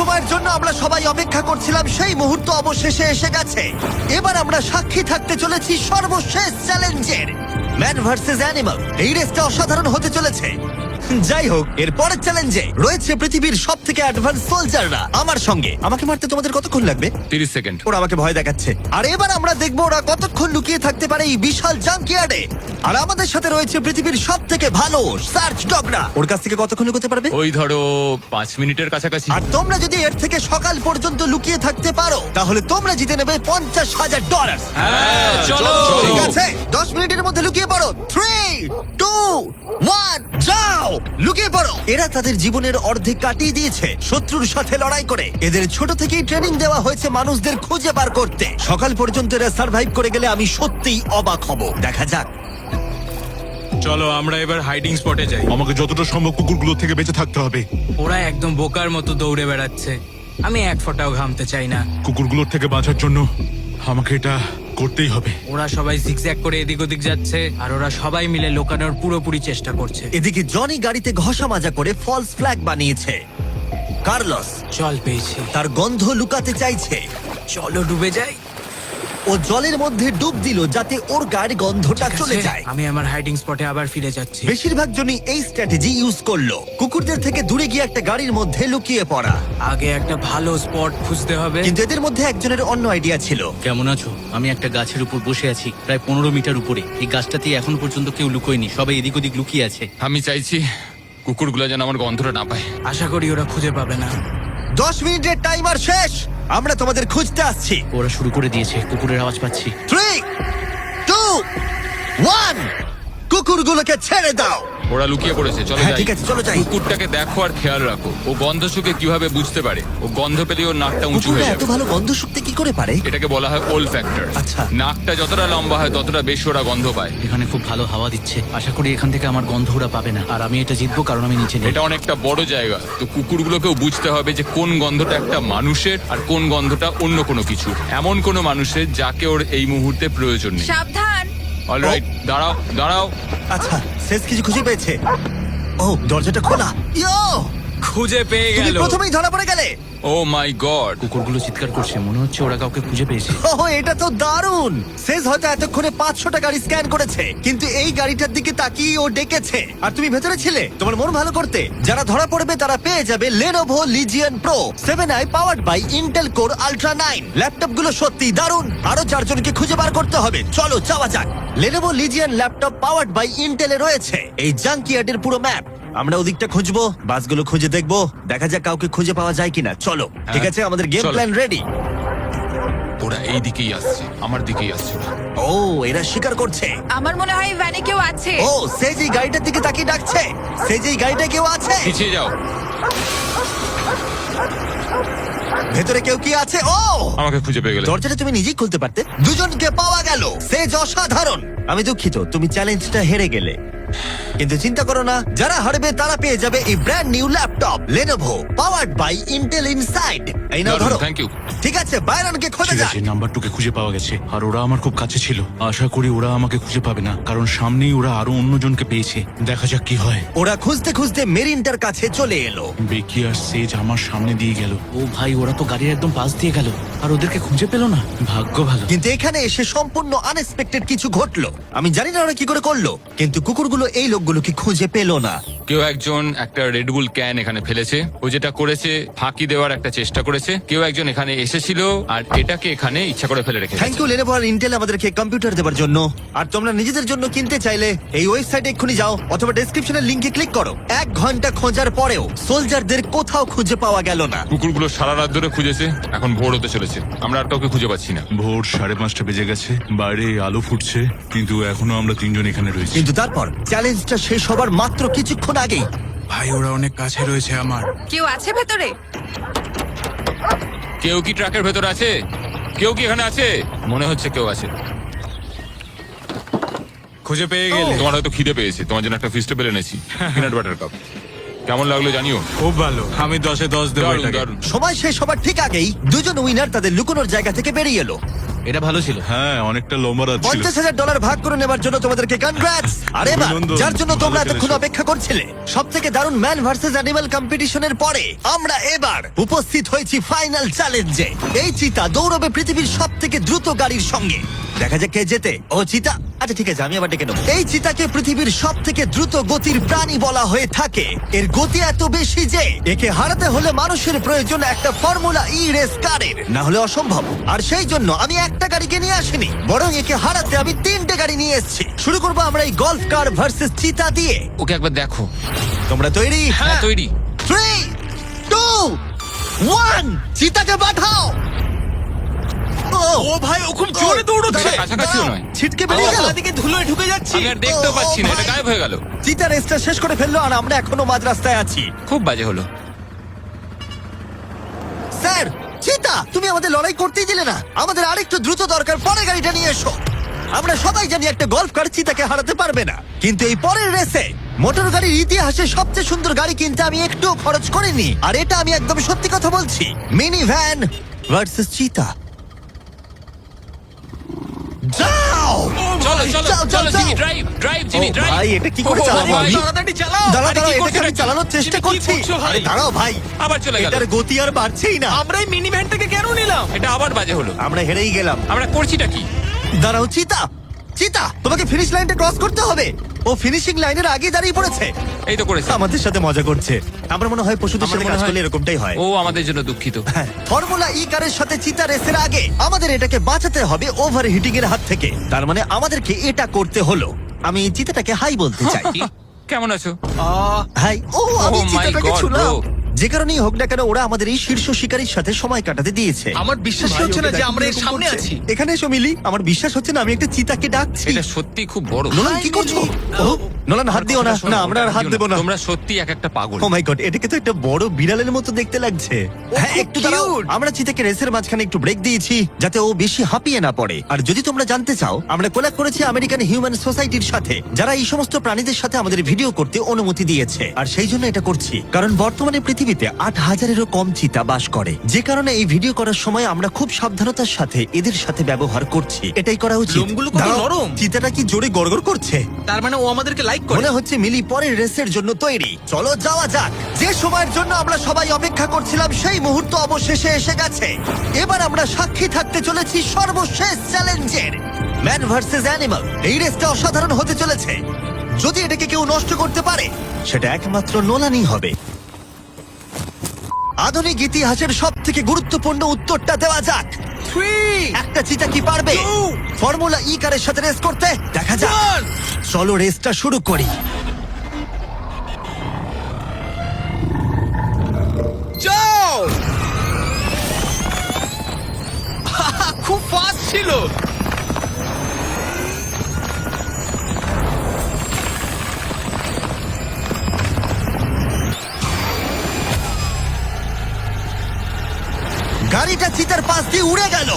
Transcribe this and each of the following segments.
সময়ের জন্য আমরা সবাই অপেক্ষা করছিলাম, সেই মুহূর্ত অবশেষে এসে গেছে। এবার আমরা সাক্ষী থাকতে চলেছি সর্বশেষ চ্যালেঞ্জের। ম্যান ভার্সেস অ্যানিমাল, এই রেসটা অসাধারণ হতে চলেছে। যাই হোক এর পরের চ্যালেঞ্জে রয়েছে পৃথিবীর সব থেকে অ্যাডভান্স সোলজাররা আমার সঙ্গে। আমাকে মারতে তোমাদের কতক্ষণ লাগবে? তিরিশ সেকেন্ড ওরা আমাকে ভয় দেখাচ্ছে। আর এবার আমরা দেখব ওরা কতক্ষণ লুকিয়ে থাকতে পারে এই বিশাল জাঙ্কিয়ার্ডে আর আমাদের সাথে রয়েছে পৃথিবীর সব থেকে ভালো সার্চ ডগরা ওর কাছ থেকে কতক্ষণ লুকোতে পারবে? ওই ধরো পাঁচ মিনিটের কাছাকাছি। আর তোমরা যদি এর থেকে সকাল পর্যন্ত লুকিয়ে থাকতে পারো তাহলে তোমরা জিতে নেবে পঞ্চাশ হাজার ডলার হ্যাঁ, চলো। ঠিক আছে দশ মিনিটের মধ্যে লুকিয়ে পড়ো। থ্রি টু ওয়ান যাও! লুকিয়ে পড়ো। এরা তাদের জীবনের অর্ধেক কাটিয়ে দিয়েছে। শত্রুর সাথে লড়াই করে। এদের ছোট থেকেই ট্রেনিং দেওয়া হয়েছে মানুষদের খুঁজে বার করতে। সকাল পর্যন্ত এরা সার্ভাইভ করে গেলে আমি সত্যিই অবাক হব। দেখা যাক। চলো আমরা এবার হাইডিং স্পটে যাই। আমাকে যতটা সম্ভব কুকুরগুলো থেকে বেঁচে থাকতে হবে। ওরা একদম বোকার মতো দৌড়ে বেড়াচ্ছে। আমি এক ফোঁটাও ঘামতে চাই না। কুকুরগুলোর থেকে বাঁচার জন্য আমাকে এটা করতেই হবে। ওরা সবাই জিগজ্যাগ করে এদিক ওদিক যাচ্ছে আর ওরা সবাই মিলে লোকানোর পুরোপুরি চেষ্টা করছে। এদিকে জনি গাড়িতে ঘষা মাজা করে ফলস ফ্ল্যাগ বানিয়েছে। কার্লস জল পেয়েছি। তার গন্ধ লুকাতে চাইছে। চলো ডুবে যাই ও জলের মধ্যে ডুব দিল যাতে ওর গায়ের গন্ধটা চলে যায়। আমি আমার হাইডিং স্পটে আবার ফিরে যাচ্ছি। বেশিরভাগ জনই এই স্ট্র্যাটেজি ইউজ করল। কুকুরদের থেকে দূরে গিয়ে একটা গাড়ির মধ্যে লুকিয়ে পড়া। আগে একটা ভালো স্পট খুঁজতে হবে। কিন্তু এদের মধ্যে একজনের অন্য আইডিয়া ছিল। কেমন আছো? আমি একটা গাছের উপর বসে আছি প্রায় পনেরো মিটার উপরে। এই গাছটাতে এখন পর্যন্ত কেউ লুকোয়নি সবাই এদিক ওদিক লুকিয়ে আছে। আমি চাইছি কুকুরগুলো যেন আমার গন্ধটা না পায়। আশা করি ওরা খুঁজে পাবে না। দশ মিনিটের টাইমার শেষ। আমরা তোমাদের খুঁজতে আসছি। ওরা শুরু করে দিয়েছে কুকুরের আওয়াজ পাচ্ছি। থ্রি টু ওয়ান কুকুরগুলোকে ছেড়ে দাও। ওরা লুকিয়ে পড়েছে চলো হ্যাঁ, যাই। ঠিক আছে, চলো যাই। কুকুরটাকে দেখো আর খেয়াল রাখো ও গন্ধ শুকে কীভাবে বুঝতে পারে? ও গন্ধ পেলে ওর নাকটা উঁচু কুকুররা হয়ে এত যাবে ভালো গন্ধ শুকতে কি করে পারে? এটাকে বলা হয় ওল ফ্যাক্টর আচ্ছা। নাকটা যতটা লম্বা হয় ততটা বেশি ওরা গন্ধ পায়। এখানে খুব ভালো হাওয়া দিচ্ছে। আশা করি এখান থেকে আমার গন্ধ ওরা পাবে না। আর আমি এটা জিতবো কারণ আমি নিচে নেই। এটা অনেকটা বড় জায়গা। তো কুকুরগুলোকেও বুঝতে হবে যে কোন গন্ধটা একটা মানুষের আর কোন গন্ধটা অন্য কোনো কিছু এমন কোনো মানুষের যাকে ওর এই মুহূর্তে প্রয়োজন নেই। সাবধান। অলরাইট দাঁড়াও দাঁড়াও। আচ্ছা শেষ কিছু খুঁজে পেয়েছে। ও দরজাটা খোলা। ইয়ো! খুঁজে পেয়ে তুমি গেল। প্রথমেই ধরা পড়ে গেলে। ও মাই গড কুকুরগুলো চিৎকার করছে মনে হচ্ছে ওরা কাউকে খুঁজে পেয়েছে। ওহ এটা তো দারুণ! শেষ হয়তো এতক্ষণে পাঁচশোটা গাড়ি স্ক্যান করেছে কিন্তু এই গাড়িটার দিকে তাকিয়ে ও ডেকেছে। আর তুমি ভেতরে ছিলে? তোমার মন ভালো করতে? যারা ধরা পড়বে তারা পেয়ে যাবে Lenovo Legion pro seven I powered by Intel Core Ultra nine ল্যাপটপগুলো সত্যি দারুণ। আরও চারজনকে খুঁজে বার করতে হবে। চলো যাওয়া যাক। Lenovo Legion laptop powered by ইন্টেলে রয়েছে। এই জাঙ্কিয়ার্ডের পুরো ম্যাপ আমরা ওদিকটা খুঁজবো বাসগুলো খুঁজে দেখব দেখা যাক কাউকে খুঁজে পাওয়া যায় কিনা। চলো ঠিক আছে? আমাদের গেম চলো। প্ল্যান রেডি ওরা এই দিকেই আসছে আমার দিকেই আসছে। ওরা। ও এরা স্বীকার করছে। আমার মনে হয় ভ্যানে কেউ আছে। ও সে যে গাড়িটার দিকে তাকিয়ে ডাকছে। সে যে গাড়িটা কেউ আছে? পিছিয়ে যাও। ভেতরে কেউ কি আছে? ও! আমাকে খুঁজে পেয়ে গেলে। দরজাটা তুমি নিজেই খুলতে পারতে। দুজনকে পাওয়া গেল। সে অসাধারণ। আমি দুঃখিত তুমি চ্যালেঞ্জটা হেরে গেলে। কিন্তু চিন্তা করো না, যারা হারবে তারা পেয়ে যাবে এই brand new laptop Lenovo powered by Intel inside এই নাও ধরো। থ্যাংক ইউ ঠিক আছে বাইরনকে খোঁজা ঠিক যাক। আছে নাম্বার টুকে খুঁজে পাওয়া গেছে। আর ওরা আমার খুব কাছে ছিল। আশা করি ওরা আমাকে খুঁজে পাবে না কারণ সামনেই ওরা আরও অন্যজনকে পেয়েছে। দেখা যাক কি হয়। ওরা খুঁজতে খুঁজতে মেরিনটার কাছে চলে এলো। বেকি আর সেজ আমার সামনে দিয়ে গেল। ও ভাই ওরা তো গাড়ির একদম পাশ দিয়ে গেল। আর ওদেরকে খুঁজে পেল না? ভাগ্য ভালো। কিন্তু এখানে এসে সম্পূর্ণ আনএক্সপেক্টেড কিছু ঘটলো। আমি জানি না ওরা কি করে করল কিন্তু কুকুরগুলো এই লোকগুলোকে খুঁজে পেল না। কেউ একজন একটা রেডবুল ক্যান এখানে ফেলেছে। ও যেটা করেছে ফাঁকি দেওয়ার একটা চেষ্টা করেছে। কেউ একজন এখানে এসেছিল আর এটাকে এখানে ইচ্ছা করে ফেলে রেখেছে। থ্যাংক ইউ লেনোভো আর ইন্টেল আমাদেরকে কম্পিউটার দেওয়ার জন্য। আর তোমরা নিজেদের জন্য কিনতে চাইলে এই ওয়েবসাইটে এক্ষুনি যাও অথবা ডেসক্রিপশনের লিংকে ক্লিক করো। এক ঘণ্টা খোঁজার পরেও সোলজারদের কোথাও খুঁজে পাওয়া গেল না। কুকুরগুলো সারা রাত ধরে খুঁজেছে এখন ভোর হতে চলেছে। আমরা আর কাউকে খুঁজে পাচ্ছি না। ভোর সাড়ে পাঁচটা বেজে গেছে বাইরে আলো ফুটছে কিন্তু এখনও আমরা তিনজন এখানে রয়েছি। কিন্তু তারপর চ্যালেঞ্জটা শেষ হবার মাত্র কিছুক্ষণ আগেই ভাই ওরা অনেক কাছে রয়েছে আমার। কেউ আছে ভেতরে? কেউ কি ট্রাকের ভেতর আছে? কেউ কি এখানে আছে? মনে হচ্ছে কেউ আছে। খুঁজে পেয়ে গেলে। তোমার হয়তো খিদে পেয়েছে। তোমার জন্য একটা ফিস্টেবল এনেছি। পিনাট বাটার কাপ কেমন লাগল জানিও? খুব ভালো। আমি দশে দশ দেবো দারুণ এটাকে। দারুণ। সময় শেষ হবার ঠিক আগেই দুজন উইনার তাদের লুকোনোর জায়গা থেকে বেরিয়ে এলো। এটা ভালো ছিল হ্যাঁ অনেকটা লম্বা রাত ছিল পঞ্চাশ হাজার ডলার ভাগ করে নেবার জন্য তোমাদেরকে কনগ্রাটস আর এবার অভিনন্দন। যার জন্য তোমরা ভালো এতক্ষণ খেলেছো। অপেক্ষা করছিলে সব থেকে দারুণ ম্যান ভার্সেস অ্যানিমাল কম্পিটিশনের পরে আমরা এবার উপস্থিত হয়েছি ফাইনাল চ্যালেঞ্জে এই চিতা দৌড়বে পৃথিবীর সব থেকে দ্রুত গাড়ির সঙ্গে দেখা যাক কে জেতে। ও চিতা? আচ্ছা ঠিক আছে আমি আবার ডেকে নেব। এই চিতাকে পৃথিবীর সব থেকে দ্রুত গতির প্রাণী বলা হয়ে থাকে। এর গতি এত বেশি যে একে হারাতে হলে মানুষের প্রয়োজন একটা ফর্মুলা ই রেস কারের। না হলে অসম্ভব। আর সেই জন্য আমি একটা গাড়িকে নিয়ে আসিনি বরং একে হারাতে আমি তিনটে গাড়ি নিয়ে এসেছি। শুরু করব আমরা এই গলফ কার ভার্সেস চিতা দিয়ে। ওকে একবার দেখো। তোমরা তৈরি? হ্যাঁ তৈরি। থ্রি টু ওয়ান চিতাকে পাঠাও! ও খুব জোরে দৌড়চ্ছে। কাছাকাছিও নয়। ছিটকে বেরিয়ে গেল। ধুলোয় ঢুকে যাচ্ছি। আমি আর দেখতেও পাচ্ছি না এটা গায়েব হয়ে গেল। চিতা রেসটা শেষ করে ফেলল আর আমরা এখনও মাঝ রাস্তায় আছি। খুব বাজে হলো। স্যার চিতা তুমি আমাদের লড়াই করতেই দিলে না। আমাদের আরেকটু দ্রুত দরকার পরে গাড়িটা নিয়ে এসো। আমরা সবাই জানি একটা গল্ফ কার চিতাকে হারাতে পারবে না। কিন্তু এই পরের রেসে মোটর গাড়ির ইতিহাসে সবচেয়ে সুন্দর গাড়ি কিনতে আমি একটু খরচ করিনি। আর এটা আমি একদম সত্যি কথা বলছি। মিনি ভ্যান ভার্সেস চিতা। চলো চলো যাও, যাও, চলো জিমি ড্রাইভ ড্রাইভ জিমি ও ড্রাইভ ভাই, এটা কি করে চালাবো আমি? তাড়াতাড়ি চালাও। দাঁড়াও আরে, দাঁড়াও কি এটাকে আমি এটা? চালানোর চেষ্টা তুমি কি করছি। করছ ভাই? আরে দাঁড়াও ভাই আবার চলে গেল। এটার গতি আর বাড়ছেই না। আমরা এই মিনি ভ্যানটাকে কেন নিলাম? এটা আবার বাজে হলো। আমরা হেরেই গেলাম। আমরা করছিটা কি? দাঁড়াও চিতা চিতা তোমাকে ফিনিশ লাইনটা ক্রস করতে হবে। ও ফিনিশিং লাইনের আগে দাঁড়িয়ে পড়েছে। এই তো করেছে। আমাদের সাথে মজা করছে। আমার মনে হয় পশুদের সাথে মনে কাজ হয়- করলে এরকমটাই হয়। ও আমাদের জন্য দুঃখিত। ফর্মুলা ই কারের সাথে চিতা রেসের আগে আমাদের এটাকে বাঁচাতে হবে ওভার হিটিং এর হাত থেকে। তার মানে আমাদেরকে এটা করতে হলো। আমি চিতাটাকে হাই বলতে চাই। কি? কেমন আছো? হাই ও আমি Oh my চিতাটাকে God, ছুলাম। bro. যে কারণেই হোক না কেন ওরা আমাদের এই শীর্ষ শিকারীর সাথে সময় কাটাতে দিয়েছে। আমার বিশ্বাস হচ্ছে না যে আমরা এর সামনে আছি। এখানে এসো মিলি। আমার বিশ্বাস হচ্ছে না আমি একটা চিতাকে ডাকছি। এটা সত্যি খুব বড়। নোলান কি করছ? ও নোলান হাত দিও না। না আমরা আর হাত দেবো না। তোমরা সত্যি এক একটা পাগল। ও মাই গড এটাকে তো একটা বড় বিড়ালের মতো দেখতে লাগছে। হ্যাঁ একটু দাঁড়াও। আমরা চিতাকে রেসের মাঝখানে একটু ব্রেক দিয়েছি যাতে ও বেশি হাঁপিয়ে না পড়ে। আর যদি তোমরা জানতে চাও আমরা কোলাপ করেছি আমেরিকান হিউম্যান সোসাইটির সাথে যারা এই সমস্ত প্রাণীদের সাথে আমাদের ভিডিও করতে অনুমতি দিয়েছে। আর সেই জন্য এটা করছি। কারণ বর্তমানে পৃথিবীতে আট হাজারেরও কম চিতা বাস করে। যে কারণে এই ভিডিও করার সময় আমরা খুব সাবধানতার সাথে এদের সাথে ব্যবহার করছি। এটাই করা উচিত। লোমগুলো কত দাঁড়াও, নরম। চিতাটা কি জোরে গড়গড় করছে? তার মানে ও আমাদেরকে লাইক করে। মনে হচ্ছে মিলি পরের রেসের জন্য তৈরি। চলো যাওয়া যাক। যে সময়ের জন্য আমরা সবাই অপেক্ষা করছিলাম সেই মুহূর্ত অবশেষে এসে গেছে। এবার আমরা সাক্ষী থাকতে চলেছি সর্বশেষ চ্যালেঞ্জের। ম্যান ভার্সেস অ্যানিমাল এই রেসটা অসাধারণ হতে চলেছে। যদি এটাকে কেউ নষ্ট করতে পারে সেটা একমাত্র নোলানি হবে। আধুনিক ইতিহাসের সব থেকে গুরুত্বপূর্ণ উত্তরটা দেওয়া যাক। একটা চিতা কি পারবে? ফর্মুলা ই কারের সাথে রেস করতে দেখা যাক। চলো রেসটা শুরু করি। উড়ে গেল।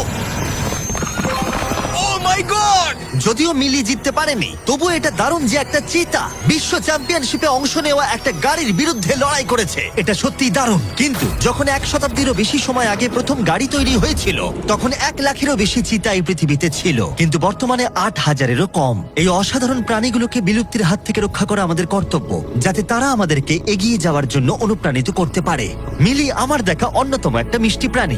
গড যদিও মিলি জিততে পারেনি তবু এটা দারুণ যে একটা চিতা বিশ্ব চ্যাম্পিয়নশিপে অংশ নেওয়া একটা গাড়ির বিরুদ্ধে লড়াই করেছে। এটা সত্যিই দারুণ। কিন্তু যখন এক শতাব্দীরও বেশি সময় আগে প্রথম গাড়ি তৈরি হয়েছিল, তখন এক লাখেরও বেশি চিতা এই পৃথিবীতে ছিল। কিন্তু বর্তমানে আট হাজারেরও কম। এই অসাধারণ প্রাণীগুলোকে বিলুপ্তির হাত থেকে রক্ষা করা আমাদের কর্তব্য, যাতে তারা আমাদেরকে এগিয়ে যাওয়ার জন্য অনুপ্রাণিত করতে পারে। মিলি, আমার দেখা অন্যতম একটা মিষ্টি প্রাণী।